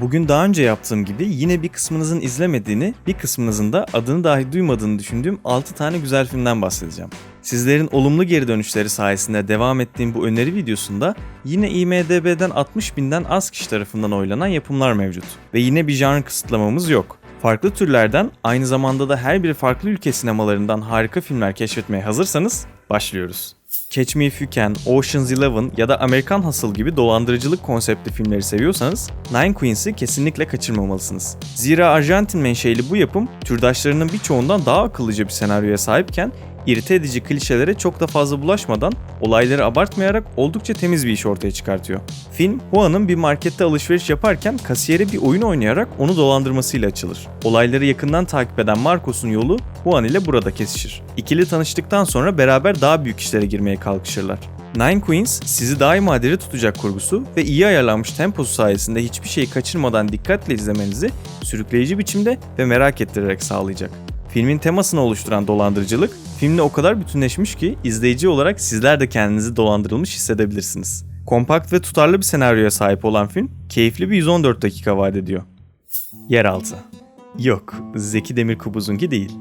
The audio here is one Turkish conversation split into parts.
Bugün daha önce yaptığım gibi yine bir kısmınızın izlemediğini, bir kısmınızın da adını dahi duymadığını düşündüğüm 6 tane güzel filmden bahsedeceğim. Sizlerin olumlu geri dönüşleri sayesinde devam ettiğim bu öneri videosunda yine IMDB'den 60 binden az kişi tarafından oylanan yapımlar mevcut. Ve yine bir janr kısıtlamamız yok. Farklı türlerden aynı zamanda da her biri farklı ülke sinemalarından harika filmler keşfetmeye hazırsanız başlıyoruz. Catch Me If You Can, Ocean's Eleven ya da Amerikan Hustle gibi dolandırıcılık konseptli filmleri seviyorsanız Nine Queens'i kesinlikle kaçırmamalısınız. Zira Arjantin menşeli bu yapım türdaşlarının birçoğundan daha akıllıca bir senaryoya sahipken irite edici klişelere çok da fazla bulaşmadan olayları abartmayarak oldukça temiz bir iş ortaya çıkartıyor. Film, Juan'ın bir markette alışveriş yaparken kasiyere bir oyun oynayarak onu dolandırmasıyla açılır. Olayları yakından takip eden Marcos'un yolu Juan ile burada kesişir. İkili tanıştıktan sonra beraber daha büyük işlere girmeye kalkışırlar. Nine Queens sizi daima diri tutacak kurgusu ve iyi ayarlanmış temposu sayesinde hiçbir şeyi kaçırmadan dikkatle izlemenizi sürükleyici biçimde ve merak ettirerek sağlayacak. Filmin temasını oluşturan dolandırıcılık, filmle o kadar bütünleşmiş ki izleyici olarak sizler de kendinizi dolandırılmış hissedebilirsiniz. Kompakt ve tutarlı bir senaryoya sahip olan film, keyifli bir 114 dakika vaat ediyor. Yeraltı. Yok, Zeki Demirkubuz'unki değil.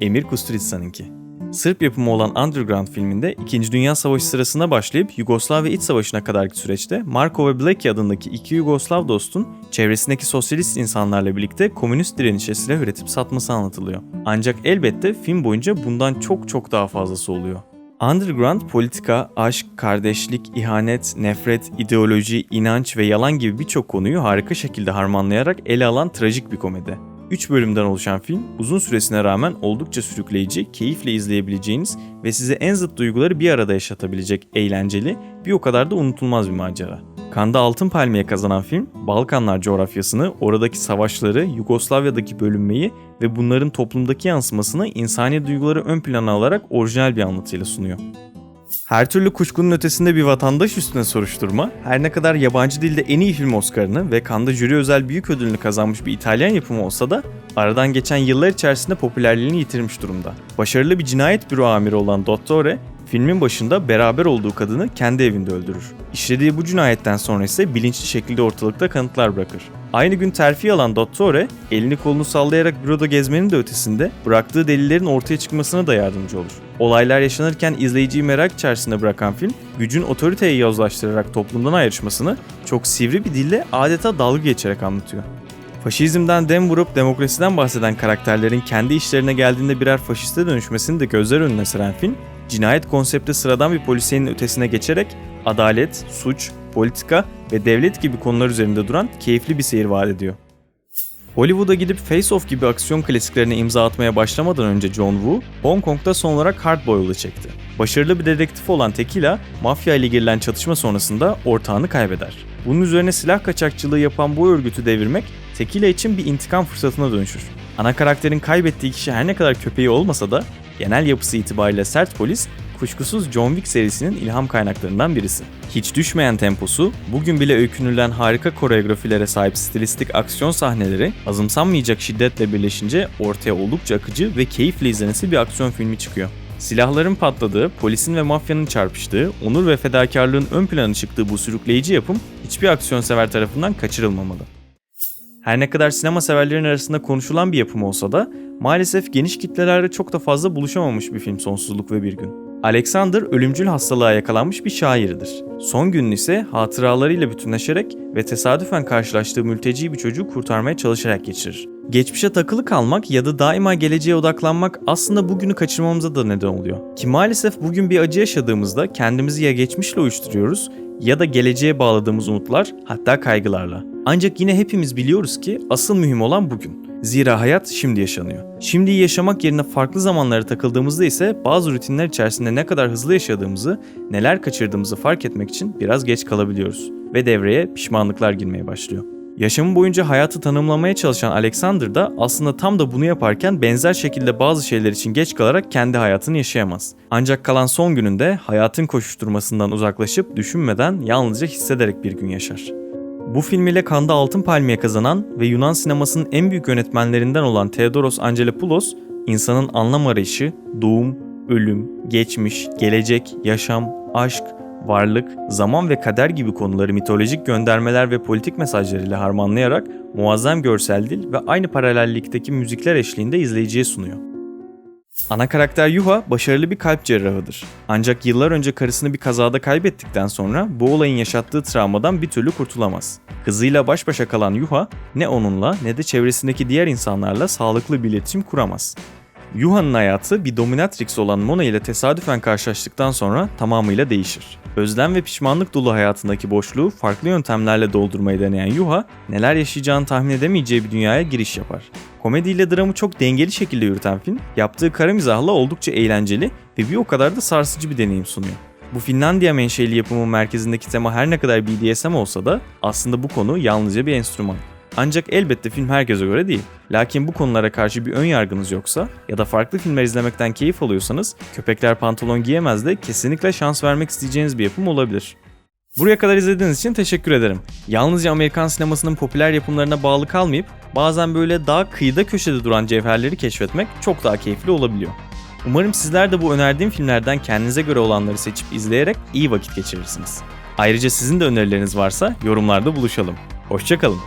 EmirKusturica'nınki. Sırp yapımı olan Underground filminde 2. Dünya Savaşı sırasında başlayıp Yugoslavya İç Savaşı'na kadarki süreçte Marko ve Blackie adındaki iki Yugoslav dostun çevresindeki sosyalist insanlarla birlikte komünist direnişe silah üretip satması anlatılıyor. Ancak elbette film boyunca bundan çok çok daha fazlası oluyor. Underground politika, aşk, kardeşlik, ihanet, nefret, ideoloji, inanç ve yalan gibi birçok konuyu harika şekilde harmanlayarak ele alan trajik bir komedi. 3 bölümden oluşan film uzun süresine rağmen oldukça sürükleyici, keyifle izleyebileceğiniz ve size en zıt duyguları bir arada yaşatabilecek eğlenceli, bir o kadar da unutulmaz bir macera. Kanda Altın Palmiye kazanan film, Balkanlar coğrafyasını, oradaki savaşları, Yugoslavya'daki bölünmeyi ve bunların toplumdaki yansımasını insani duyguları ön plana alarak orijinal bir anlatıyla sunuyor. Her türlü kuşkunun ötesinde bir vatandaş üstüne soruşturma, her ne kadar yabancı dilde en iyi film Oscar'ını ve Cannes'da jüri özel büyük ödülünü kazanmış bir İtalyan yapımı olsa da aradan geçen yıllar içerisinde popülerliğini yitirmiş durumda. Başarılı bir cinayet büro amiri olan Dottore, filmin başında beraber olduğu kadını kendi evinde öldürür. İşlediği bu cinayetten sonra ise bilinçli şekilde ortalıkta kanıtlar bırakır. Aynı gün terfi alan Dottore, elini kolunu sallayarak büroda gezmenin de ötesinde bıraktığı delillerin ortaya çıkmasına da yardımcı olur. Olaylar yaşanırken izleyiciyi merak içerisinde bırakan film, gücün otoriteyi yozlaştırarak toplumdan ayrışmasını çok sivri bir dille adeta dalga geçerek anlatıyor. Faşizmden dem vurup demokrasiden bahseden karakterlerin kendi işlerine geldiğinde birer faşiste dönüşmesini de gözler önüne seren film, cinayet konsepti sıradan bir polisiyenin ötesine geçerek adalet, suç, politika ve devlet gibi konular üzerinde duran keyifli bir seyir vaat ediyor. Hollywood'a gidip Face Off gibi aksiyon klasiklerine imza atmaya başlamadan önce John Woo, Hong Kong'da son olarak Hard Boiled'ı çekti. Başarılı bir dedektif olan Tequila, mafya ile girilen çatışma sonrasında ortağını kaybeder. Bunun üzerine silah kaçakçılığı yapan bu örgütü devirmek Tequila için bir intikam fırsatına dönüşür. Ana karakterin kaybettiği kişi her ne kadar köpeği olmasa da genel yapısı itibariyle sert polis kuşkusuz John Wick serisinin ilham kaynaklarından birisi. Hiç düşmeyen temposu, bugün bile öykünülen harika koreografilere sahip stilistik aksiyon sahneleri azımsanmayacak şiddetle birleşince ortaya oldukça akıcı ve keyifle izlenesi bir aksiyon filmi çıkıyor. Silahların patladığı, polisin ve mafyanın çarpıştığı, onur ve fedakarlığın ön plana çıktığı bu sürükleyici yapım hiçbir aksiyon sever tarafından kaçırılmamalı. Her ne kadar sinema severlerin arasında konuşulan bir yapım olsa da maalesef geniş kitlelerle çok da fazla buluşamamış bir film Sonsuzluk ve Bir Gün. Alexander ölümcül hastalığa yakalanmış bir şairdir. Son gününü ise hatıralarıyla bütünleşerek ve tesadüfen karşılaştığı mülteci bir çocuğu kurtarmaya çalışarak geçirir. Geçmişe takılı kalmak ya da daima geleceğe odaklanmak aslında bugünü kaçırmamıza da neden oluyor. Ki maalesef bugün bir acı yaşadığımızda kendimizi ya geçmişle uyuşturuyoruz ya da geleceğe bağladığımız umutlar hatta kaygılarla. Ancak yine hepimiz biliyoruz ki asıl mühim olan bugün. Zira hayat şimdi yaşanıyor. Şimdiyi yaşamak yerine farklı zamanlara takıldığımızda ise bazı rutinler içerisinde ne kadar hızlı yaşadığımızı, neler kaçırdığımızı fark etmek için biraz geç kalabiliyoruz. Ve devreye pişmanlıklar girmeye başlıyor. Yaşamı boyunca hayatı tanımlamaya çalışan Alexander da aslında tam da bunu yaparken benzer şekilde bazı şeyler için geç kalarak kendi hayatını yaşayamaz. Ancak kalan son gününde hayatın koşuşturmasından uzaklaşıp düşünmeden yalnızca hissederek bir gün yaşar. Bu film ile Cannes'da Altın Palmiye kazanan ve Yunan sinemasının en büyük yönetmenlerinden olan Theodoros Angelopoulos, insanın anlam arayışı, doğum, ölüm, geçmiş, gelecek, yaşam, aşk, varlık, zaman ve kader gibi konuları mitolojik göndermeler ve politik mesajlarıyla harmanlayarak muazzam görsel dil ve aynı paralellikteki müzikler eşliğinde izleyiciye sunuyor. Ana karakter Yuha başarılı bir kalp cerrahıdır. Ancak yıllar önce karısını bir kazada kaybettikten sonra bu olayın yaşattığı travmadan bir türlü kurtulamaz. Kızıyla baş başa kalan Yuha ne onunla ne de çevresindeki diğer insanlarla sağlıklı bir iletişim kuramaz. Yuha'nın hayatı bir dominatrix olan Mona ile tesadüfen karşılaştıktan sonra tamamıyla değişir. Özlem ve pişmanlık dolu hayatındaki boşluğu farklı yöntemlerle doldurmayı deneyen Yuha, neler yaşayacağını tahmin edemeyeceği bir dünyaya giriş yapar. Komediyle dramı çok dengeli şekilde yürüten film, yaptığı kara mizahla oldukça eğlenceli ve bir o kadar da sarsıcı bir deneyim sunuyor. Bu Finlandiya menşeli yapımın merkezindeki tema her ne kadar BDSM olsa da aslında bu konu yalnızca bir enstrüman. Ancak elbette film herkese göre değil. Lakin bu konulara karşı bir ön yargınız yoksa ya da farklı filmler izlemekten keyif alıyorsanız Köpekler Pantolon Giyemez de kesinlikle şans vermek isteyeceğiniz bir yapım olabilir. Buraya kadar izlediğiniz için teşekkür ederim. Yalnızca Amerikan sinemasının popüler yapımlarına bağlı kalmayıp bazen böyle daha kıyıda köşede duran cevherleri keşfetmek çok daha keyifli olabiliyor. Umarım sizler de bu önerdiğim filmlerden kendinize göre olanları seçip izleyerek iyi vakit geçirirsiniz. Ayrıca sizin de önerileriniz varsa yorumlarda buluşalım. Hoşçakalın.